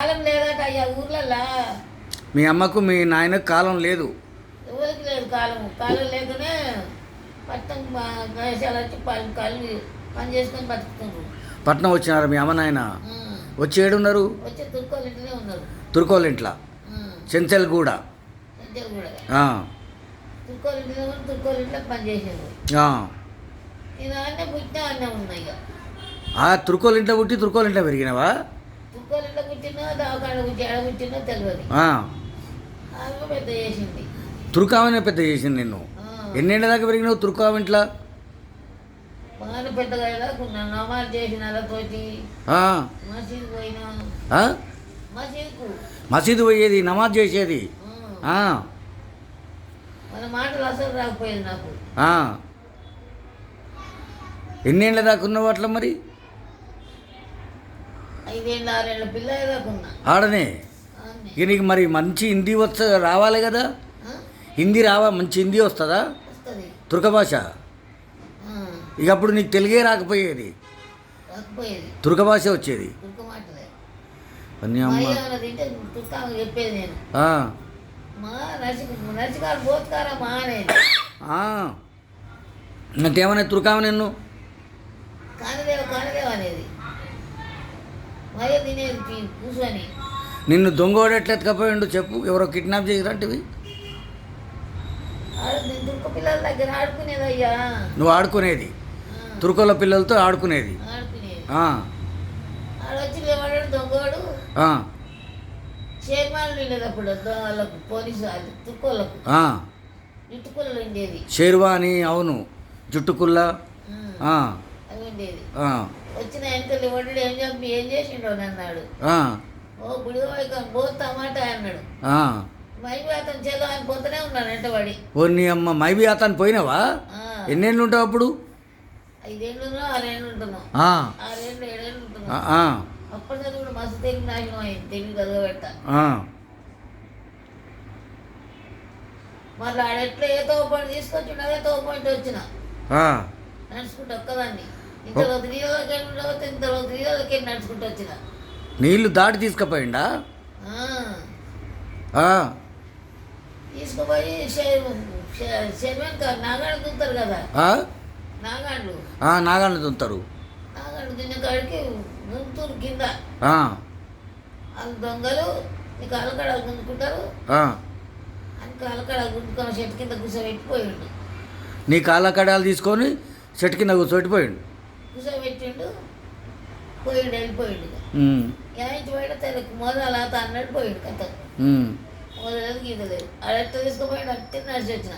కాలం లేదట అయ్యా ఊర్లల్లా మీ అమ్మకు మీ నాయనకు కాలం లేదు. ఎవరికి లేదు కాలం కాలం లేకనే పట్టం గణేశాలు వచ్చి పని కళ్ళు పని చేసుకొని బతుకుతున్నారు. పట్నం వచ్చినారు మీ అమ్మ నాయన. వచ్చి ఏడున్నారు? వచ్చి తుర్కోలు ఇంట్లోనే ఉన్నారు. తుర్కోలు ఇంట్లో? ఆ. చెంచల్గూడ. సంధ్యలు కూడా ఆ, తుర్కోలు ఇంట్లో కూడా తుర్కోలు ఇంట్లో పని చేసేది ఆ. నేను అన్నీ పుట్టినా అన్నీ ఉన్నాయి ఇక. ఆ తుర్కోలు ఇంట్లో పుట్టి తుర్కోలు ఇంట్లో పెరిగినావా? ఎడ తెలియదు ఆమె పెద్ద చేసింది. తుర్కావనే పెద్ద చేసింది నిన్ను. ఎన్నేళ్ళ దాకా పెరిగినావు తుర్కావ ఇంట్లో? బాగా పెద్దగా నమాజ్ చేసిన మసీదు పోయినా. మసీదు పోయేది నమాజ్ చేసేది? మాటలు అసలు రాకపోయేది నాకు. ఎన్నేళ్ళ దాకా ఉన్నావు అట్లా మరి ఐదేళ్ళ ఆరేళ్ళ పిల్ల అయ్యేదాకున్నా ఆడనే. ఇక నీకు మరి మంచి హిందీ వస్త రావాలి కదా? హిందీ రావా? మంచి హిందీ వస్తుందా? తుర్క భాష. ఇక అప్పుడు నీకు తెలుగే రాకపోయేది? తుర్క భాష వచ్చేది? అమ్మ. మయ్య తింటే తుర్కాకు చెప్పేది నేను. ఆ, మా నర్సి నర్సిగారు పోతుకారా మా అనేది ఆ. అంటే ఏమన్నా తుర్కావ నిన్ను? కానిదేవ కానిదేవ అనేది. నిన్ను దొంగోడు ఎట్లా ఎత్తుకపోయిండు చెప్పు ఎవరో కిడ్నాప్ అయ్యా నువ్వు ఆడుకునేది. తుర్కోల పిల్లలతో ఆడుకునేది. షేర్వాణి అవును. జుట్టుకుల్ల వచ్చిన వెనకలు వడ్డీ ఏం చెప్పి ఏం చేసిండో అని అన్నాడు ఓ గుడివాయిక బో టమాటా అన్నాడు. మైబీ అతను చెల్లో ఆయన పోతూనే ఉన్నాడు వెంటబడి ఓ నీ అమ్మ మైబీ అతను పోయినావా ఎన్నేళ్ళు ఉంటావు అప్పుడు? ఐదేళ్ళు ఆరేళ్ళు ఉంటున్నాం. ఆ, ఆరేళ్ళు ఏడేళ్ళు ఉంటున్నాం. అప్పటి కూడా మస్తు తెలివి నాశనం అయింది తెలివి చదవబెట్ట. మళ్ళీ ఆడ ఎట్లా ఏ తోపాయింట్ తీసుకొచ్చిండు అదే తోపాయింట్ వచ్చిన. నడుచుకుంటూ ఒక్కదాన్ని. నడుచుకుంటూ వచ్చిన? నీళ్ళు దాటి తీసుకుపోయిండా? తీసుకుపోయి నాగాళ్ళు దుంతారు కదా? నాగాళ్ళు. నాగాళ్ళు తుంటారు నాగాళ్ళు దున్న కాడికి కింద. వాళ్ళు దొంగలు నీకు అలకడ గుంజుకుంటారు ఆ. అని అలకడ గుంజుకొని చెట్టు కింద కూర్చోబెట్టిపోయిండు నీ కాళ్ళ కడాలు తీసుకొని చెట్టు కింద కూర్చోబెట్టిపోయిండు పోయిండు వెళ్ళిపోయిండు యాయించి పోయిన తెలకు మొదల అన్నట్టు పోయిండు కథ. ఉమ్. మొదలేదు గీతలేదు అడట్ట తీసుకుపోయిండు అట్టే నడిచి వచ్చిన.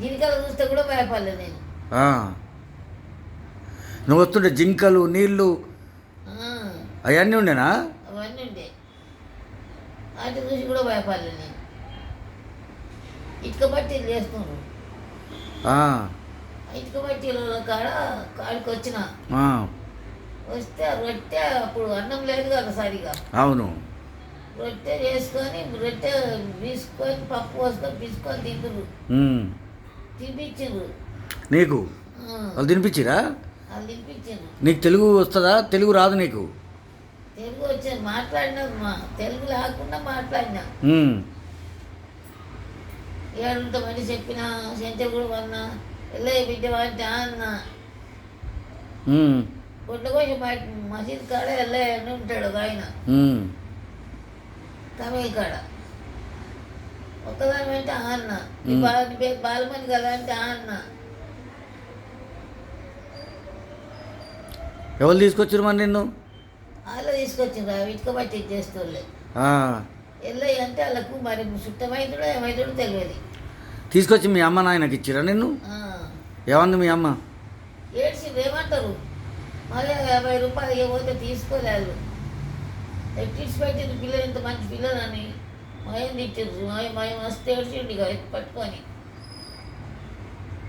జీనికలు చూస్తే కూడా భయపడలేదు నేను. నువ్వు వస్తుంటే జింకలు నీళ్ళు అవన్నీ ఉండేనా? అవన్నీ ఉండే. వాటి చూసి కూడా భయపడలేదు నేను. ఇటుక బట్టీలు చేస్తున్నారు ఆ, ఇటుక బట్టీల కాడ కాడికి వచ్చిన. వస్తే రొట్టె అప్పుడు అన్నం లేదు కదా సరిగా. అవును. రొట్టె చేసుకొని రొట్టె తీసుకొని పప్పు పోసుకొని తీసుకొని తింటురు ఉమ్. తినిపించిండ్రు. నీకు? వాళ్ళు తినిపించిరా? వాళ్ళు తినిపించిండ్రు. నీకు తెలుగు వస్తుందా? తెలుగు రాదు నీకు? తెలుగు వచ్చాను మాట్లాడినా మా తెలుగు లేకుండా మాట్లాడినా. ఉమ్, ఏడుంటామని చెప్పిన సెంటర్ కూడా వన్నా వెళ్ళే బిడ్డ అంటే అన్న గుడ్ల కోసం బయట మసీద్ కాడ వెళ్ళే అని ఉంటాడు ఒక ఆయన. తమిళ కాడ. ఒక్కదాని అంటే ఆ అన్న. నీ. బాల నీ పేరు బాలమని కదా అంటే ఆ అన్న. ఎవరు తీసుకొచ్చారు మరి నిన్ను? వాళ్ళు తీసుకొచ్చిండ్రు ఆ ఇటుక బట్టి చేస్తోళ్ళే ఆ, వెళ్ళయి అంటే వాళ్ళకు మరి చుట్టమైతుడో ఏమైతుడో తెలియదు. తీసుకొచ్చి మీ అమ్మ నాయనకి ఇచ్చిరా నిన్ను. ఏమంది మీ అమ్మ? ఏడ్చిండ్రు ఏమంటారు? మళ్ళీ యాభై రూపాయలు ఇవ్వకపోతే తీసుకోలేదు. ఎట్టించి పెట్టింది పిల్లలు ఇంత మంచి పిల్లలని మయం తిట్టిండ్రు. మయం మయం వస్తే ఏడ్చిండు ఇక పట్టుకొని.